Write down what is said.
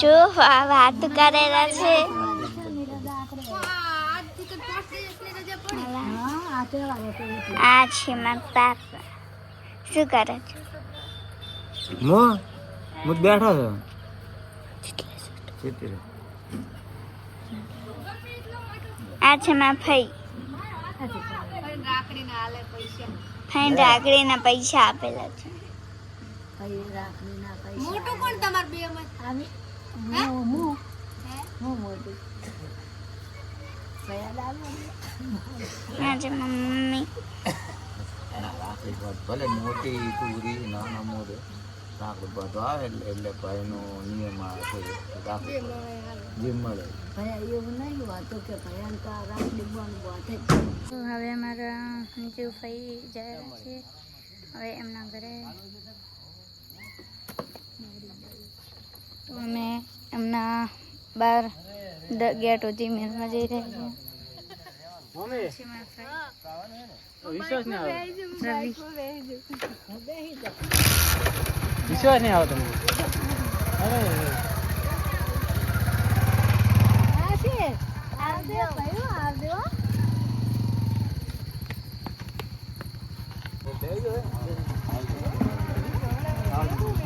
જો આ વાત કરેલા છે. આ છે મારા પાપા શું કરે છે? મો હું બેઠો છું? આ છે મારા ફઈ ફાઈન રાખડીના પૈસા. આપેલા ફઈ રાખડીના રાખડી ના છે મોટું કોણ તમાર બે માં આ હું? મમ્મી રાખડી બાદ ભલે મોટી ટુરી નાના મોઢે રાખડું બધું આવે એટલે એટલે ભાઈનો નિયમ આવે છે નહીં બાંધો. કે ભયાને તો હવે અમારા નીચે ફઈ જાય છે. હવે એમના ઘરે તો અમે એમના બાર દ- ગેટ સુધી મેળવા જઈ રહ્યા છે. વિશ્વાસ નહીં આવે. તમને. અરે. મને